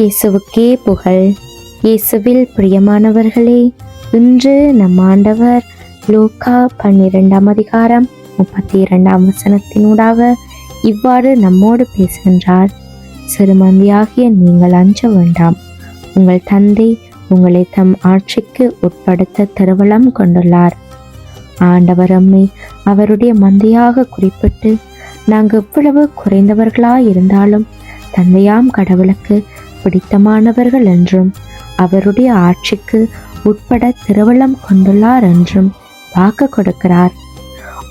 இயேசுவுக்கே புகழ். இயேசுவில் பிரியமானவர்களே இன்று நம் ஆண்டவர் லோகா பன்னிரெண்டாம் அதிகாரம் முப்பத்தி இரண்டாம் வசனத்தினூடாக இவ்வாறு நம்மோடு பேசுகின்றார். சிறுமந்தியாகிய நீங்கள் அஞ்ச வேண்டாம். உங்கள் தந்தை உங்களை தம் ஆட்சிக்கு உட்படுத்த திருவளம் கொண்டுள்ளார். ஆண்டவர் அம்மை அவருடைய மந்தையாக குறிப்பிட்டு நாங்கள் எவ்வளவு குறைந்தவர்களாய் இருந்தாலும் தந்தையாம் கடவுளுக்கு பிடித்தமானவர்கள் என்றும் அவருடைய ஆட்சிக்கு உட்பட திருவள்ளம் கொண்டுள்ளார் என்றும் வாக்கு கொடுக்கிறார்.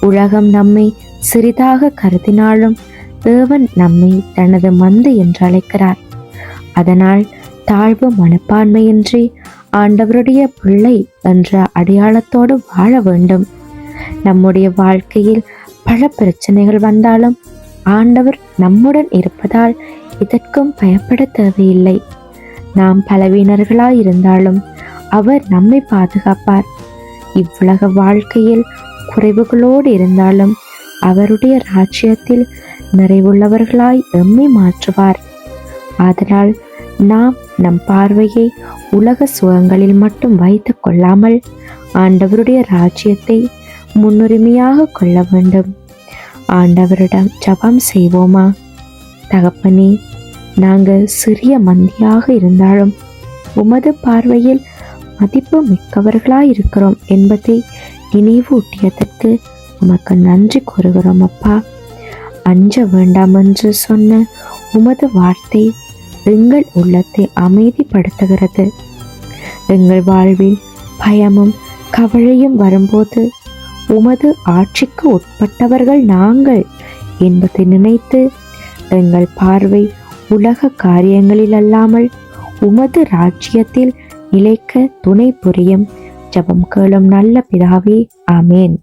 உலகம் நம்மை சிறிதாக கருதினாலும் தேவன் நம்மை தனது மந்து என்று அழைக்கிறார் அதனால் தாழ்வு மனப்பான்மையின்றி ஆண்டவருடைய பிள்ளை என்ற அடையாளத்தோடு வாழ வேண்டும். நம்முடைய வாழ்க்கையில் பல பிரச்சனைகள் வந்தாலும் ஆண்டவர் நம்முடன் இருப்பதால் இதற்கும் பயப்பட தேவையில்லை. நாம் பலவீனர்களாயிருந்தாலும் அவர் நம்மை பாதுகாப்பார். இவ்வுலக வாழ்க்கையில் குறைவுகளோடு இருந்தாலும் அவருடைய ராஜ்யத்தில் நிறைவுள்ளவர்களாய் எம்மை மாற்றுவார். அதனால் நாம் நம் பார்வையை உலக சுகங்களில் மட்டும் வைத்து கொள்ளாமல் ஆண்டவருடைய ராஜ்யத்தை முன்னுரிமையாக கொள்ள வேண்டும். ஆண்டவரிடம் ஜபம் செய்வோமா? தகப்பனே நாங்கள் சிறிய மந்தியாக இருந்தாலும் உமது பார்வையில் மதிப்பு மிக்கவர்களாயிருக்கிறோம் என்பதை நினைவூட்டியதற்கு உமக்கு நன்றி கூறுகிறோம் அப்பா. அஞ்ச வேண்டாம் என்று சொன்ன உமது வார்த்தை எங்கள் உள்ளத்தை அமைதிப்படுத்துகிறது. எங்கள் வாழ்வில் பயமும் கவலையும் வரும்போது உமது ஆட்சிக்கு உட்பட்டவர்கள் நாங்கள் என்பதை நினைத்து எங்கள் பார்வை உலக காரியங்களில் அல்லாமல் உமது ராஜ்யத்தில் நிலைக்க துணை புரியும். ஜபம் கேளும் நல்ல பிதாவே ஆமேன்.